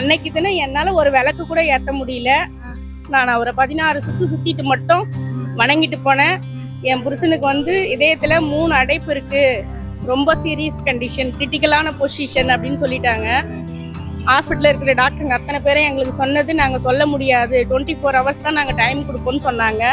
அன்னைக்கு தானே என்னால ஒரு விளக்கு கூட ஏற்ற முடியல. நான் அவரை பதினாறு சுத்து சுத்திட்டு மட்டும் வணங்கிட்டு போனேன். என் புருஷனுக்கு வந்து இதயத்துல மூணு அடைப்பு இருக்கு. ரொம்ப சீரியஸ் கண்டிஷன் கிரிட்டிக்கலான பொசிஷன் அப்படின்னு சொல்லிட்டாங்க. ஹாஸ்பிட்டலில் இருக்கிற டாக்டருங்க அத்தனை பேரும் எங்களுக்கு சொன்னது நாங்கள் சொல்ல முடியாது. டுவெண்ட்டி ஃபோர் ஹவர்ஸ் தான் நாங்கள் டைம் கொடுப்போம்னு சொன்னாங்க.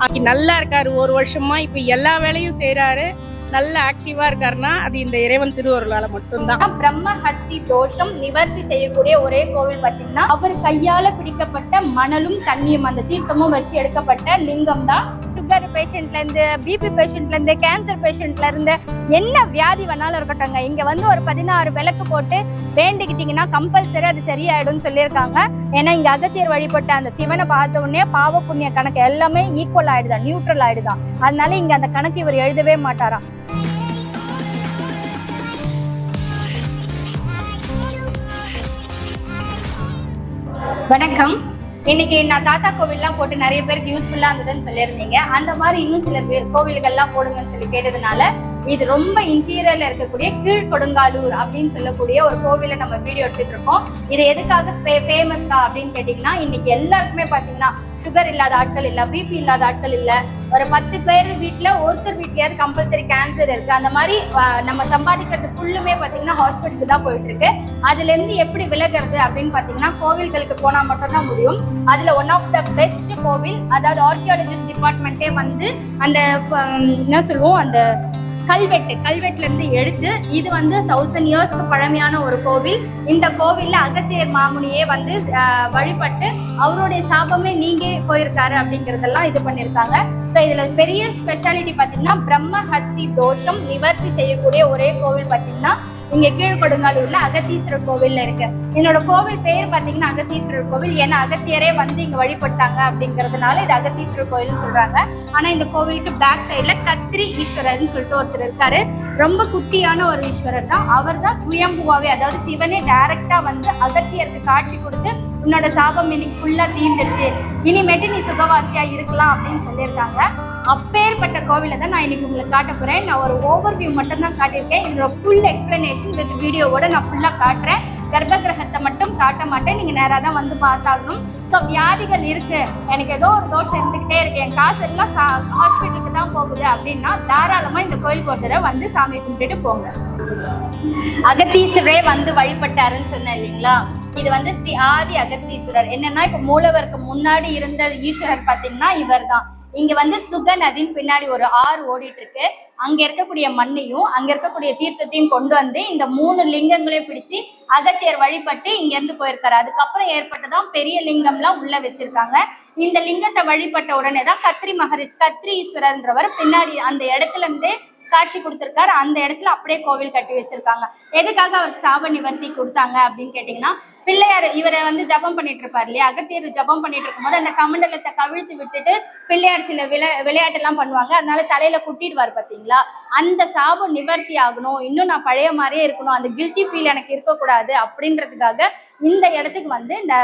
அப்படி நல்லா இருக்காரு ஒரு வருஷமா இப்போ எல்லா வேலையும் செய்கிறாரு நல்ல ஆக்டிவா இருக்காருன்னா அது இந்த இறைவன் திருவருளால மட்டும்தான். பிரம்ம ஹத்தி தோஷம் நிவர்த்தி செய்யக்கூடிய ஒரே கோவில் பார்த்தீங்கன்னா அவர் கையால பிடிக்கப்பட்ட மணலும் தண்ணியும் அந்த தீர்த்தமும் வச்சு எடுக்கப்பட்ட லிங்கம் தான் சுகர் பேஷண்ட்ல இருந்து பிபி பேஷண்ட்ல இருந்து கேன்சர் பேஷண்ட்ல இருந்து என்ன வியாதி வேணாலும் இருக்கட்டும்ங்க. இங்க வந்து ஒரு பதினாறு விளக்கு போட்டு வேண்டிக்கிட்டீங்கன்னா கம்பல்சரி அது சரியாயிடும்னு சொல்லியிருக்காங்க. ஏன்னா இங்க அகத்தியர் வழிபட்ட அந்த சிவனை பார்த்த உடனே பாவ புண்ணிய கணக்கு எல்லாமே ஈக்குவல் ஆயிடுதான் நியூட்ரல் ஆயிடுதான். அதனால இங்க அந்த கணக்கு இவர் எழுதவே மாட்டாராம். வணக்கம். இன்னைக்கு நான் தாத்தா கோவில்லாம் போட்டு நிறைய பேருக்கு யூஸ்ஃபுல்லாக இருந்ததுன்னு சொல்லியிருந்தீங்க. அந்த மாதிரி இன்னும் சில கோவில்கள்லாம் போடுங்கன்னு சொல்லி கேட்டதுனால இது ரொம்ப இன்டீரியர்ல இருக்கக்கூடிய கீழ் கொடுங்காலூர் அப்படின்னு சொல்லக்கூடிய ஒரு கோவிலை நம்ம வீடியோ எடுத்துட்டு இருக்கோம் இது எதுக்காக ஃபேமஸ்கா அப்படின்னு கேட்டிங்கன்னா இன்னைக்கு எல்லாருக்குமே பார்த்தீங்கன்னா சுகர் இல்லாத ஆட்கள் இல்லை பிபி இல்லாத ஆட்கள் இல்லை ஒரு பத்து பேர் வீட்டில் ஒருத்தர் வீட்லயாவது கம்பல்சரி கேன்சர் இருக்கு. அந்த மாதிரி நம்ம சம்பாதிக்கிறது ஃபுல்லுமே பார்த்தீங்கன்னா ஹாஸ்பிட்டலுக்கு தான் போயிட்டு இருக்கு அதுல இருந்து எப்படி விலகிறது அப்படின்னு பார்த்தீங்கன்னா கோவில்களுக்கு போனா மட்டும்தான் முடியும். அதுல ஒன் ஆஃப் த பெஸ்ட் கோவில் அதாவது ஆர்கியாலஜிஸ்ட் டிபார்ட்மெண்ட்டே வந்து அந்த என்ன சொல்லுவோம் அந்த கல்வெட்டு கல்வெட்டுல இருந்து எடுத்து இது வந்து தௌசண்ட் இயர்ஸ்க்கு பழமையான ஒரு கோவில். இந்த கோவில்ல அகத்தியர் மாமுனியே வந்து வழிபட்டு அவருடைய சாபமே நீங்கே போயிருக்காரு அப்படிங்கறதெல்லாம் இது பண்ணியிருக்காங்க ஸோ இதுல பெரிய ஸ்பெஷாலிட்டி பாத்தீங்கன்னா பிரம்ம ஹத்தி தோஷம் நிவர்த்தி செய்யக்கூடிய ஒரே கோவில் பாத்தீங்கன்னா இங்க கீழ்கொடுங்காலூர்ல அகத்தீஸ்வரர் கோவில்ல இருக்கு. என்னோட கோவில் பேர் பாத்தீங்கன்னா அகத்தீஸ்வரர் கோவில். ஏன்னா அகத்தியரே வந்து இங்க வழிபட்டாங்க அப்படிங்கிறதுனால இது அகத்தீஸ்வரர் கோவில்னு சொல்றாங்க. ஆனா இந்த கோவிலுக்கு பேக் சைட்ல கத்திரி ஈஸ்வரர்னு சொல்லிட்டு ஒருத்தர் இருக்காரு. ரொம்ப குட்டியான ஒரு ஈஸ்வரர் தான். அவர் தான் சுயம்புவாவே அதாவது சிவனே டைரக்டா வந்து அகத்தியருக்கு காட்சி கொடுத்து உன்னோட சாபம் இன்னைக்கு ஃபுல்லா தீர்ந்துடுச்சு இனிமேட்டு நீ சுகவாசியா இருக்கலாம் அப்படின்னு சொல்லியிருக்காங்க. அப்பேற்பட்ட கோவிலை தான் நான் இன்னைக்கு உங்களுக்கு காட்ட போகிறேன் நான் ஒரு ஓவர்வியூ மட்டும்தான் மட்டும் தான் காட்டியிருக்கேன். இதோட ஃபுல் எக்ஸ்ப்ளனேஷன் வித் வீடியோவோட நான் ஃபுல்லாக காட்டுறேன். கர்ப்ப கிரகத்தை மட்டும் காட்ட மாட்டேன். நீங்கள் நேராக தான் வந்து பார்த்தாகணும். ஸோ வியாதிகள் இருக்குது எனக்கு ஏதோ ஒரு தோஷம் இருந்துக்கிட்டே இருக்கு. என் காசு எல்லாம் ஹாஸ்பிட்டலுக்கு தான் போகுது அப்படின்னா தாராளமாக இந்த கோயிலுக்கு ஒரு தடவை வந்து சாமி கும்பிட்டுட்டு போங்க. அகத்தீஸ்வரே வந்து வழிபட்டாருன்னு சொன்னேன் இல்லைங்களா? இது வந்து ஸ்ரீ ஆதி அகத்தீஸ்வரர். என்னன்னா இப்ப மூலவருக்கு முன்னாடி இருந்த ஈஸ்வரர் பாத்தீங்கன்னா இவர் தான் இங்க வந்து சுக நதின் பின்னாடி ஒரு ஆறு ஓடிட்டு இருக்கு அங்க இருக்கக்கூடிய மண்ணையும் அங்க இருக்கக்கூடிய தீர்த்தத்தையும் கொண்டு வந்து இந்த மூணு லிங்கங்களையும் பிடிச்சு அகத்தியர் வழிபட்டு இங்க இருந்து போயிருக்காரு. அதுக்கப்புறம் ஏற்பட்டதான் பெரிய லிங்கம்லாம் உள்ள வச்சிருக்காங்க. இந்த லிங்கத்தை வழிபட்ட உடனே தான் கத்ரி மகரிஷ் கத்ரி ஈஸ்வரர்ன்றவர் பின்னாடி அந்த இடத்துல இருந்து காட்சி கொடுத்துருக்காரு. அந்த இடத்துல அப்படியே கோவில் கட்டி வச்சிருக்காங்க. எதுக்காக அவருக்கு சாப நிவர்த்தி கொடுத்தாங்க அப்படின்னு கேட்டீங்கன்னா பிள்ளையார் இவரை வந்து ஜபம் பண்ணிட்டு இருப்பார் இல்லையா? அகத்தியர் ஜபம் பண்ணிட்டு இருக்கும்போது அந்த கமண்டலத்தை கவிழ்த்து விட்டுட்டு பிள்ளையார் சில விளை விளையாட்டு எல்லாம் பண்ணுவாங்க. அதனால தலையில குட்டிடுவார் பாத்தீங்களா அந்த சாபம் நிவர்த்தி ஆகணும். இன்னும் நான் பழைய மாதிரியே இருக்கணும். அந்த கில்ட்டி ஃபீல் எனக்கு இருக்கக்கூடாது அப்படின்றதுக்காக இந்த இடத்துக்கு வந்து இந்த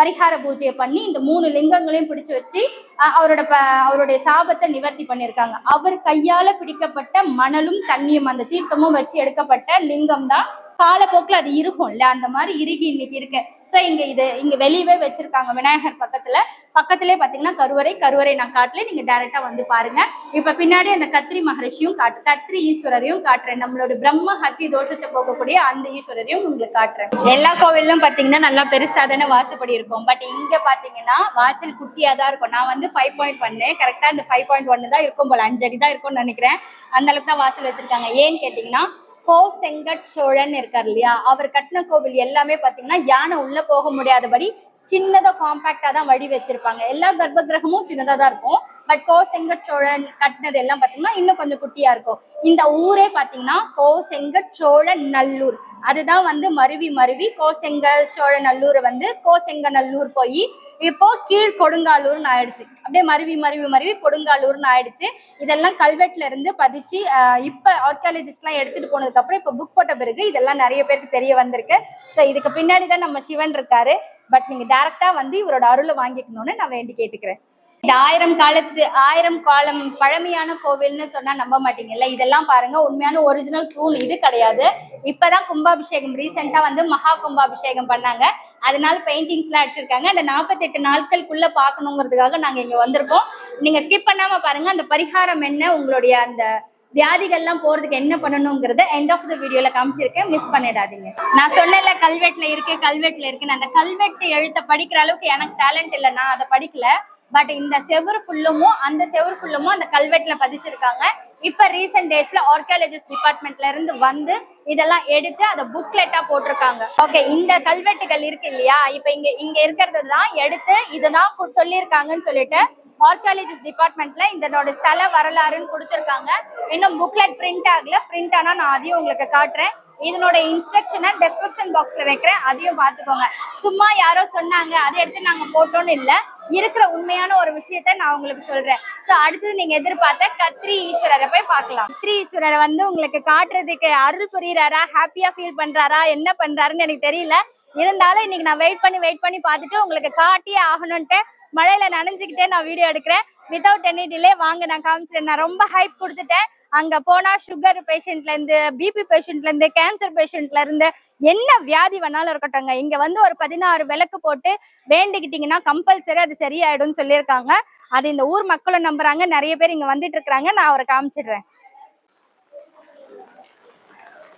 பரிகார பூஜையை பண்ணி இந்த மூணு லிங்கங்களையும் பிடிச்சு வச்சு அஹ், அவரோட ப அவருடைய சாபத்தை நிவர்த்தி பண்ணியிருக்காங்க. அவர் கையால பிடிக்கப்பட்ட மணலும் தண்ணியும் அந்த தீர்த்தமும் வச்சு எடுக்கப்பட்ட லிங்கம் தான் காலப்போக்கில் அது இருக்கும்ல? அந்த மாதிரி இறுகி இன்னைக்கு இருக்கு. ஸோ இங்க இது இங்க வெளியவே வச்சிருக்காங்க விநாயகர் பக்கத்துல. பக்கத்திலே பாத்தீங்கன்னா கருவறை கருவறை நான் காட்டல நீங்க டைரக்டா வந்து பாருங்க. இப்ப பின்னாடி அந்த கத்ரி மகரிஷியும் காட்டு கத்ரி ஈஸ்வரரையும் காட்டுறேன். நம்மளோட பிரம்ம ஹத்தி தோஷத்தை போகக்கூடிய அந்த ஈஸ்வரரையும் உங்களுக்கு காட்டுறேன். எல்லா கோவிலும் பாத்தீங்கன்னா நல்லா பெருசா தானே வாசப்படி இருக்கும். பட் இங்க பாத்தீங்கன்னா வாசல் குட்டியா தான் இருக்கும். நான் வந்து ஃபைவ் பாயிண்ட் பண்ணேன் கரெக்டா அந்த ஃபைவ் பாயிண்ட் ஒன்னு தான் இருக்கும் போல. அஞ்சடி தான் இருக்கும்னு நினைக்கிறேன். அந்த அளவுக்கு தான் வாசல் வச்சிருக்காங்க. ஏன்னு கேட்டீங்கன்னா கோ செங்கட் சோழன் இருக்கார் இல்லையா? அவர் கட்டின கோவில் எல்லாமே பாத்தீங்கன்னா யானை உள்ள போக முடியாதபடி சின்னதா காம்பாக்டா தான் வடி வச்சிருப்பாங்க எல்லா கர்ப்ப கிரகமும் சின்னதா தான் இருக்கும். பட் கோ செங்கட் சோழன் கட்டினது எல்லாம் பாத்தீங்கன்னா இன்னும் கொஞ்சம் குட்டியா இருக்கும். இந்த ஊரே பாத்தீங்கன்னா கோ செங்க சோழன் நல்லூர் அதுதான் வந்து மருவி மருவி கோசெங்க சோழ நல்லூர் வந்து கோசெங்க நல்லூர் போய் இப்போ கீழ் கொடுங்காலூர்னு ஆயிடுச்சு. அப்படியே மருவி மருவி மருவி கொடுங்காலூர்னு ஆயிடுச்சு. இதெல்லாம் கல்வெட்டுல இருந்து பதிச்சு ஆஹ் இப்ப ஆர்கியாலஜிஸ்ட்லாம் எடுத்துட்டு போனதுக்கு அப்புறம் இப்ப புக் போட்ட பிறகு இதெல்லாம் நிறைய பேருக்கு தெரிய வந்திருக்கு. ஸோ இதுக்கு பின்னாடி தான் நம்ம சிவன் இருக்காரு. பட் நீங்க டேரக்டா வந்து இவரோட அருளை வாங்கிக்கணும்னு நான் வேண்டி கேட்டுக்கிறேன். இந்த ஆயிரம் காலத்து ஆயிரம் காலம் பழமையான கோவில்னு சொன்னா நம்ப மாட்டீங்கல்ல? இதெல்லாம் பாருங்க உண்மையான ஒரிஜினல் தூண் இது கிடையாது. இப்பதான் கும்பாபிஷேகம் ரீசெண்டா வந்து மகா கும்பாபிஷேகம் பண்ணாங்க. அதனால பெயிண்டிங்ஸ் எல்லாம் அடிச்சிருக்காங்க. அந்த நாற்பத்தெட்டு நாட்களுக்குள்ள பார்க்கணுங்கிறதுக்காக நாங்க இங்க வந்திருக்கோம். நீங்க ஸ்கிப் பண்ணாம பாருங்க அந்த பரிகாரம் என்ன உங்களுடைய அந்த வியாதிகள்லாம் போறதுக்கு என்ன பண்ணணுங்கிறத எண்ட் ஆஃப் த வீடியோல காமிச்சிருக்கேன். மிஸ் பண்ணிடாதீங்க. நான் சொன்னல கல்வெட்டுல இருக்கு கல்வெட்டுல இருக்குன்னு. அந்த கல்வெட்டு எழுத்த படிக்கிற அளவுக்கு எனக்கு டேலண்ட் இல்லை நான் அதை படிக்கல. பட் இந்த செவுரு ஃபுல்லுமும் அந்த செவுரு ஃபுல்லுமும் அந்த கல்வெட்டுல பதிச்சிருக்காங்க. இப்ப ரீசெண்ட் டேஸ்ல ஆர்கியாலஜிஸ்ட் டிபார்ட்மெண்ட்ல இருந்து வந்து இதெல்லாம் எடுத்து அதை புக்லெட்டா போட்டிருக்காங்க. ஓகே இந்த கல்வெட்டுகள் இருக்கு இல்லையா? இப்ப இங்க இங்க இருக்கிறது தான் எடுத்து இதுதான் சொல்லியிருக்காங்கன்னு சொல்லிட்டு ஆர்கியாலஜிஸ்ட் டிபார்ட்மெண்ட்ல இதனோட ஸ்தல வரலாறுன்னு கொடுத்துருக்காங்க. இன்னும் புக்லெட் பிரிண்ட் ஆகல. பிரிண்ட் ஆனா நான் அதையும் உங்களுக்கு காட்டுறேன். இதனோட இன்ஸ்ட்ரக்ஷனை டெஸ்கிரிப்ஷன் பாக்ஸ்ல வைக்கிறேன். அதையும் பார்த்துக்கோங்க. சும்மா யாரோ சொன்னாங்க. அதை எடுத்து நாங்க போட்டோம்னு இல்லை. இருக்கிற உண்மையான ஒரு விஷயத்த நான் உங்களுக்கு சொல்றேன். சோ அடுத்தது நீங்க எதிர்பார்த்த கத்ரி ஈஸ்வரரை போய் பார்க்கலாம். கத்ரி ஈஸ்வரரை வந்து உங்களுக்கு காட்டுறதுக்கு அருள் புரியுறாரா? ஹாப்பியா ஃபீல் பண்றாரா? என்ன பண்றாருன்னு எனக்கு தெரியல. இருந்தாலும் இன்னைக்கு நான் வெயிட் பண்ணி வெயிட் பண்ணி பார்த்துட்டு உங்களுக்கு காட்டியே ஆகணும்ட்டு மழையில நனைஞ்சுக்கிட்டே நான் வீடியோ எடுக்கிறேன். வித்தவுட் எனி டிலே வாங்க நான் காமிச்சிட்டேன் நான் ரொம்ப ஹைப் கொடுத்துட்டேன். அங்க போனா சுகர் பேஷண்ட்ல இருந்து பிபி பேஷண்ட்ல இருந்து கேன்சர் பேஷண்ட்ல இருந்து என்ன வியாதி வேணாலும் இருக்கட்டும்ங்க. இங்க வந்து ஒரு பதினாறு விளக்கு போட்டு வேண்டிக்கிட்டீங்கன்னா கம்பல்சரி அது சரியாயிடும்னு சொல்லியிருக்காங்க. அது இந்த ஊர் மக்களும் நம்புறாங்க. நிறைய பேர் இங்க வந்துட்டு இருக்கிறாங்க. நான் அவரை காமிச்சிடுறேன்.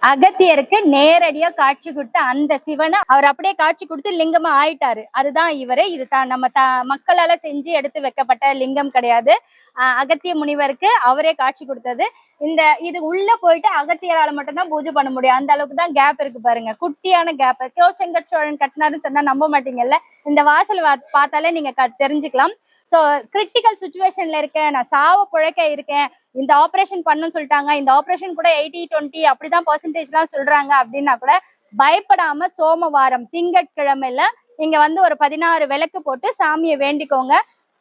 அகத்தியருக்கு நேரடியா காட்சி கொடுத்த அந்த சிவனை அவர் அப்படியே காட்சி கொடுத்து லிங்கமா ஆயிட்டாரு. அதுதான் இவரு. இது தான் நம்ம த மக்களால செஞ்சு எடுத்து வைக்கப்பட்ட லிங்கம் கிடையாது. அகத்திய முனிவருக்கு அவரே காட்சி கொடுத்தது. இந்த இது உள்ள போயிட்டு அகத்தியரால மட்டும்தான் பூஜை பண்ண முடியும். அந்த அளவுக்கு தான் கேப் இருக்கு பாருங்க. குட்டியான கேப் கோசெங்கட் சோழன் கட்டினாருன்னு சொன்னா நம்ப மாட்டீங்கல்ல? இந்த வாசல் பார்த்தாலே நீங்க க- தெரிஞ்சுக்கலாம். ஸோ கிரிட்டிக்கல் சுச்சுவேஷன்ல இருக்கேன். நான் சாவ புழைக்க இருக்கேன். இந்த ஆப்ரேஷன் பண்ணுன்னு சொல்லிட்டாங்க. இந்த ஆப்ரேஷன் கூட எயிட்டி டுவெண்ட்டி அப்படிதான் பர்சன்டேஜ்லாம் சொல்றாங்க அப்படின்னா கூட பயப்படாம சோமவாரம் திங்கட்கிழமையில இங்க வந்து ஒரு பதினாறு விளக்கு போட்டு சாமியை வேண்டிக்கோங்க.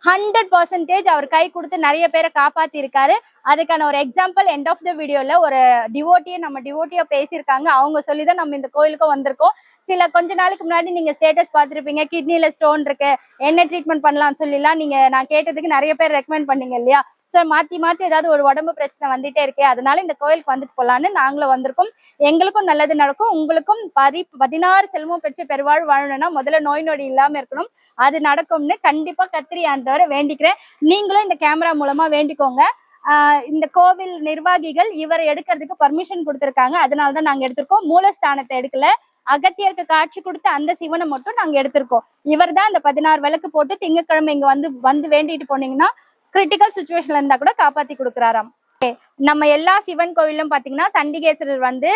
ஹண்ட்ரட் பர்சன்டேஜ் அவர் கை கொடுத்து நிறைய பேரை காப்பாத்திருக்காரு. அதுக்கான ஒரு எக்ஸாம்பிள் எண்ட் ஆஃப் த வீடியோல ஒரு டிவோட்டியை நம்ம டிவோட்டியா பேசியிருக்காங்க. அவங்க சொல்லி தான் நம்ம இந்த கோயிலுக்கு வந்திருக்கோம். சில கொஞ்ச நாளுக்கு முன்னாடி நீங்க ஸ்டேட்டஸ் பார்த்துருப்பீங்க. கிட்னில ஸ்டோன் இருக்கு. என்ன ட்ரீட்மெண்ட் பண்ணலாம்னு சொல்லிலாம் நீங்க நான் கேட்டதுக்கு நிறைய பேர் ரெக்கமெண்ட் பண்ணீங்க இல்லையா? சார் மாற்றி மாற்றி ஏதாவது ஒரு உடம்பு பிரச்சனை வந்துட்டே இருக்கே அதனால இந்த கோயிலுக்கு வந்துட்டு போகலான்னு நாங்களும் வந்திருக்கோம். எங்களுக்கும் நல்லது நடக்கும். உங்களுக்கும் பதி பதினாறு செல்வம் பெற்று பெருவாழ் வாழணும்னா முதல்ல நோய் நொடி இல்லாமல் இருக்கணும். அது நடக்கும்னு கண்டிப்பா கத்திரி ஆண்டவரை வேண்டிக்கிறேன். நீங்களும் இந்த கேமரா மூலமா வேண்டிக்கோங்க. ஆஹ் இந்த கோவில் நிர்வாகிகள் இவர் எடுக்கிறதுக்கு பர்மிஷன் கொடுத்துருக்காங்க. அதனால தான் நாங்க எடுத்திருக்கோம். மூலஸ்தானத்தை எடுக்கல. அகத்தியருக்கு காட்சி கொடுத்த அந்த சிவனை மட்டும் நாங்க எடுத்திருக்கோம். இவர் தான் அந்த பதினாறு விளக்கு போட்டு திங்கட்கிழமை இங்கே வந்து வந்து வேண்டிட்டு போனீங்கன்னா கிரிட்டிக்கல் சுச்சுவேஷன்ல இருந்தா கூட காப்பாத்தி கொடுக்குறாராம். நம்ம எல்லா சிவன் கோவிலும் பாத்தீங்கன்னா சண்டிகேஸ்வரர் வந்து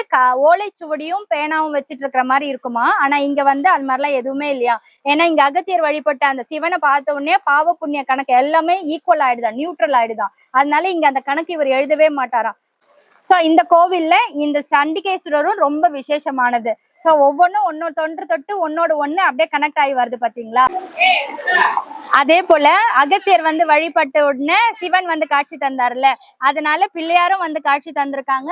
ஓலைச்சுவடியும் பேனாவும் வச்சிட்டு இருக்கிற மாதிரி இருக்குமா? ஆனா இங்க வந்து அது மாதிரிலாம் எதுவுமே இல்லையா? ஏன்னா இங்க அகத்தியர் வழிபட்ட அந்த சிவனை பார்த்த உடனே பாவ புண்ணிய கணக்கு எல்லாமே ஈக்குவல் ஆயிடுதான் நியூட்ரல் ஆயிடுதான். அதனால இங்க அந்த கணக்கு இவர் எழுதவே மாட்டாராம். சோ இந்த கோவில்ல இந்த சண்டிகேஸ்வரரும் ரொம்ப விசேஷமானது. சோ ஒவ்வொன்றும் ஒன்னொரு தொன்று தொட்டு ஒன்னோட ஒன்று அப்படியே கனெக்ட் ஆகி வருது பாத்தீங்களா? அதே போல அகத்தியர் வந்து வழிபட்ட உடனே சிவன் வந்து காட்சி தந்தார்ல. அதனால பிள்ளையாரும் வந்து காட்சி தந்திருக்காங்க.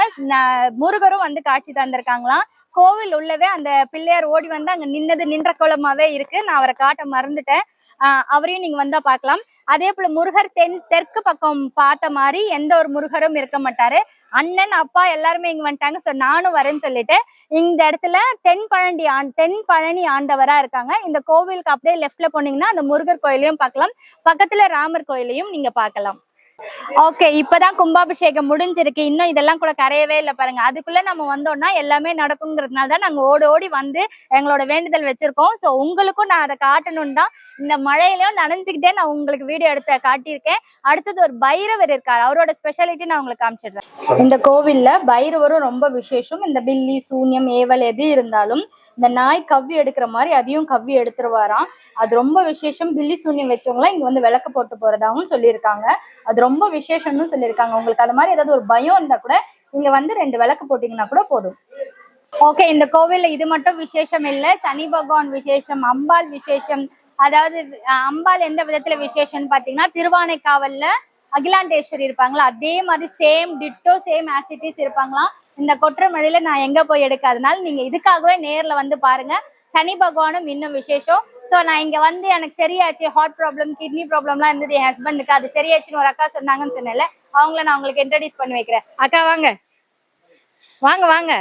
முருகரும் வந்து காட்சி தந்திருக்காங்களாம். கோவில் உள்ளவே அந்த பிள்ளையார் ஓடி வந்து அங்க நின்னது நின்ற கோலமாவே இருக்கு. நான் அவரை காட்ட மறந்துட்டேன். அவரையும் நீங்க வந்தா பார்க்கலாம் அதே போல முருகர் தென் தெற்கு பக்கம் பார்த்த மாதிரி எந்த ஒரு முருகரும் இருக்க மாட்டாரு. அண்ணன் அப்பா எல்லாருமே இங்க வந்துட்டாங்க. சோ நானும் வரேன்னு சொல்லிட்டு இந்த இடத்துல தென் பழனி ஆண் தென் பழனி ஆண்டவரா இருக்காங்க. இந்த கோவிலுக்கு அப்படியே லெஃப்ட்ல போனீங்கன்னா அந்த முருகர் கோயிலையும் பார்க்கலாம். பக்கத்துல ராமர் கோயிலையும் நீங்க பார்க்கலாம். ஓகே இப்பதான் கும்பாபிஷேகம் முடிஞ்சிருக்கு. இன்னும் இதெல்லாம் கூட கரையவே இல்லை பாருங்க. அதுக்குள்ள நம்ம வந்தோம்னா எல்லாமே நடக்குங்கிறதுனால தான் நாங்க ஓடி ஓடி வந்து எங்களோட வேண்டுதல் வச்சிருக்கோம். சோ உங்களுக்கும் நான் அதை காட்டணும் தான் இந்த மழையிலயும் நனைஞ்சுக்கிட்டே நான் உங்களுக்கு வீடியோ எடுத்து காட்டியிருக்கேன். அடுத்தது ஒரு பைரவர் இருக்கார். அவரோட ஸ்பெஷாலிட்டி நான் உங்களுக்கு காமிச்சிடுறேன். இந்த கோவில்ல பைரவரும் ரொம்ப விசேஷம். இந்த பில்லி சூன்யம் ஏவல் எது இருந்தாலும் இந்த நாய் கவ்வி எடுக்கிற மாதிரி அதையும் கவ்வி எடுத்துருவாராம். அது ரொம்ப விசேஷம். பில்லி சூன்யம் வச்சவங்களாம் இங்க வந்து விளக்கு போட்டு போறதாகவும் சொல்லியிருக்காங்க. அது ரொம்ப ரொம்ப விசேஷம்னு சொல்லியிருக்காங்க. உங்களுக்கு அது மாதிரி ஏதாவது ஒரு பயம் இருந்தா கூட நீங்க வந்து ரெண்டு விளக்கு போட்டீங்கன்னா கூட போதும். ஓகே இந்த கோவில்ல இது மட்டும் விசேஷம் இல்ல. சனி பகவான் விசேஷம் அம்பாள் விசேஷம். அதாவது அம்பாள் எந்த விதத்துல விசேஷம்னு பாத்தீங்கன்னா திருவானைக்காவல்ல அகிலாண்டேஸ்வரி இருப்பாங்களா? அதே மாதிரி சேம் டிட்டோ சேம் ஆசிட்டிஸ் இருப்பாங்களாம். இந்த கொற்றமழையில நான் எங்க போய் எடுக்காதனால நீங்க இதுக்காகவே நேர்ல வந்து பாருங்க. சனி பகவானும் இன்னும் விசேஷம். ஸோ நான் இங்க வந்து எனக்கு சரியாச்சு ஹார்ட் ப்ராப்ளம் கிட்னி ப்ராப்ளம்லாம் இருந்தது என் ஹஸ்பண்டுக்கு அது சரியாச்சுன்னு ஒரு அக்கா சொன்னாங்கன்னு சொன்னேன்ல அவங்கள நான் உங்களுக்கு இன்ட்ரடியூஸ் பண்ணி வைக்கிறேன். அக்கா வாங்க. வாங்க வாங்க.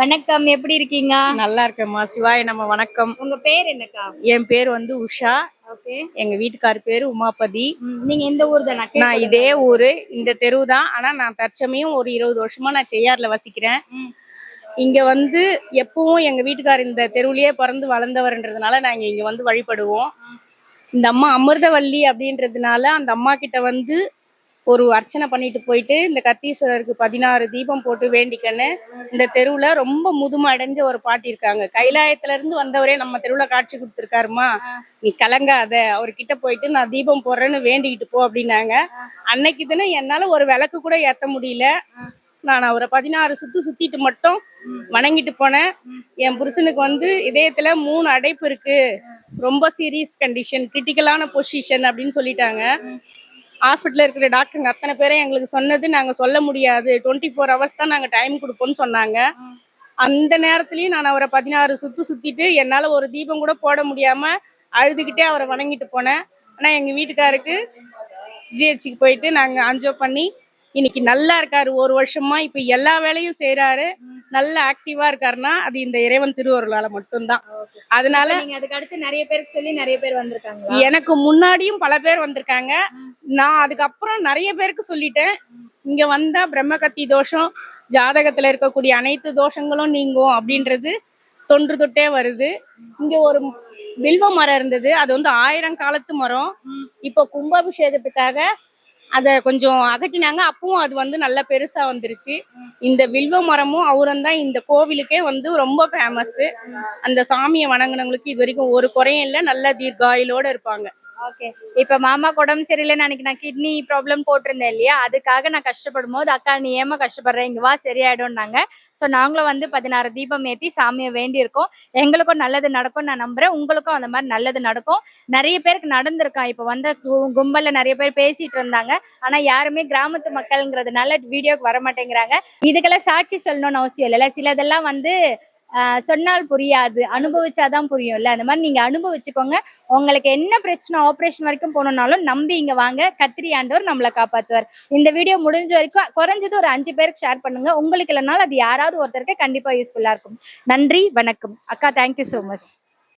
வணக்கம் எப்படி இருக்கீங்க? நல்லா இருக்கேம்மா. சிவாய நம்ம வணக்கம். உங்க பேர் என்னக்கா? என் பேர் வந்து உஷா. ஓகே. எங்க வீட்டுக்கார் பேரு உமாபதி. நீங்க எந்த ஊர் தானே? நான் இதே ஊரு இந்த தெரு தான். ஆனா நான் தற்சமயம் ஒரு இருபது வருஷமா நான் செய்யார்ல வசிக்கிறேன். இங்க வந்து எப்பவும் எங்க வீட்டுக்கார் இந்த தெருவுலயே பிறந்து வளர்ந்தவர்ன்றதுனால நாங்க இங்க வந்து வழிபடுவோம். இந்த அம்மா அமிர்தவல்லி அப்படின்றதுனால அந்த அம்மா கிட்ட வந்து ஒரு அர்ச்சனை பண்ணிட்டு போயிட்டு இந்த கத்தீஸ்வரருக்கு பதினாறு தீபம் போட்டு வேண்டிக்கன்னு இந்த தெருவுல ரொம்ப முதுமை அடைஞ்ச ஒரு பாட்டி இருக்காங்க. கைலாயத்துல இருந்து வந்தவரே நம்ம தெருவுல காட்சி கொடுத்துருக்காருமா? நீ கலங்காத அவர்கிட்ட போயிட்டு நான் தீபம் போடுறேன்னு வேண்டிக்கிட்டு போ அப்படின்னாங்க. அன்னைக்கு தினம் என்னால ஒரு விளக்கு கூட ஏத்த முடியல. நான் அவரை பதினாறு சுத்து சுத்திட்டு மட்டும் வணங்கிட்டு போனேன். என் புருஷனுக்கு வந்து இதயத்துல மூணு அடைப்பு இருக்கு. ரொம்ப சீரியஸ் கண்டிஷன் கிரிட்டிக்கலான பொசிஷன் அப்படின்னு சொல்லிட்டாங்க. ஹாஸ்பிட்டல்ல இருக்கிற டாக்டருங்க அத்தனை பேரும் எங்களுக்கு சொன்னது நாங்க சொல்ல முடியாது. டுவெண்ட்டி ஃபோர் ஹவர்ஸ் தான் நாங்க டைம் கொடுப்போம்னு சொன்னாங்க. அந்த நேரத்துலயும் நான் அவரை பதினாறு சுத்து சுத்திட்டு என்னால ஒரு தீபம் கூட போட முடியாம அழுதுகிட்டே அவரை வணங்கிட்டு போனேன். ஆனா எங்க வீட்டுக்காருக்கு ஜிஹெச்சுக்கு போயிட்டு நாங்க அஞ்சோ பண்ணி இன்னைக்கு நல்லா இருக்காரு. ஒரு வருஷமா இப்ப எல்லா வேலையும் செய்யறாரு நல்ல ஆக்டிவா இருக்காருன்னா அது இந்த இறைவன் திருவருளால மட்டும்தான். அதனால அதுக்கு அடுத்து நிறைய பேருக்கு சொல்லி நிறைய பேர் வந்திருக்காங்க எனக்கு முன்னாடியும் பல பேர் வந்திருக்காங்க. நான் அதுக்கப்புறம் நிறைய பேருக்கு சொல்லிட்டேன். இங்க வந்தா பிரம்மகத்தி தோஷம் ஜாதகத்துல இருக்கக்கூடிய அனைத்து தோஷங்களும் நீங்கும் அப்படின்றது தொன்று தொட்டே வருது. இங்க ஒரு வில்வ மரம் இருந்தது. அது வந்து ஆயிரம் காலத்து மரம். இப்போ கும்பாபிஷேகத்துக்காக அதை கொஞ்சம் அகட்டினாங்க அப்பவும் அது வந்து நல்ல பெருசா வந்துருச்சு. இந்த வில்வ மரமும் அவரும் தான் இந்த கோவிலுக்கே வந்து ரொம்ப ஃபேமஸ் அந்த சாமியை வணங்குனவங்களுக்கு இது வரைக்கும் ஒரு குறையும் இல்லை. நல்ல தீர்காயிலோட இருப்பாங்க. ஓகே இப்ப மாமா உடம்பு சரியில்லைன்னு அன்னைக்கு நான் கிட்னி ப்ராப்ளம் போட்டிருந்தேன் இல்லையா? அதுக்காக நான் கஷ்டப்படும் போது அக்கா நீ ஏமா கஷ்டப்படுற? இங்க வா சரியாயிடும்னாங்க. ஸோ நாங்களும் வந்து பதினாறு தீபம் ஏத்தி சாமியை வேண்டியிருக்கோம். எங்களுக்கும் நல்லது நடக்கும் நான் நம்புறேன். உங்களுக்கும் அந்த மாதிரி நல்லது நடக்கும். நிறைய பேருக்கு நடந்திருக்கான் இப்போ வந்த கு- கும்பல்ல நிறைய பேர் பேசிட்டு இருந்தாங்க. ஆனா யாருமே கிராமத்து மக்கள்ங்கிறதுனால வீடியோக்கு வர மாட்டேங்கிறாங்க இதுக்கெல்லாம் சாட்சி சொல்லணும்னு அவசியம் இல்லைல்ல. சிலதெல்லாம் வந்து சொன்னால் புரியாது. அனுபவிச்சாதான் புரியும்ல? அந்த மாதிரி நீங்க அனுபவிச்சுக்கோங்க. உங்களுக்கு என்ன பிரச்சனை ஆப்ரேஷன் வரைக்கும் போகணும்னாலும் நம்பி இங்க வாங்க. கத்திரி ஆண்டவர் நம்மளை காப்பாத்துவார். இந்த வீடியோ முடிஞ்ச வரைக்கும் குறைஞ்சது ஒரு அஞ்சு பேருக்கு ஷேர் பண்ணுங்க. உங்களுக்கு இல்லைனாலும் அது யாராவது ஒருத்தருக்கு கண்டிப்பா யூஸ்ஃபுல்லா இருக்கும். நன்றி வணக்கம். அக்கா தேங்க்யூ ஸோ மச்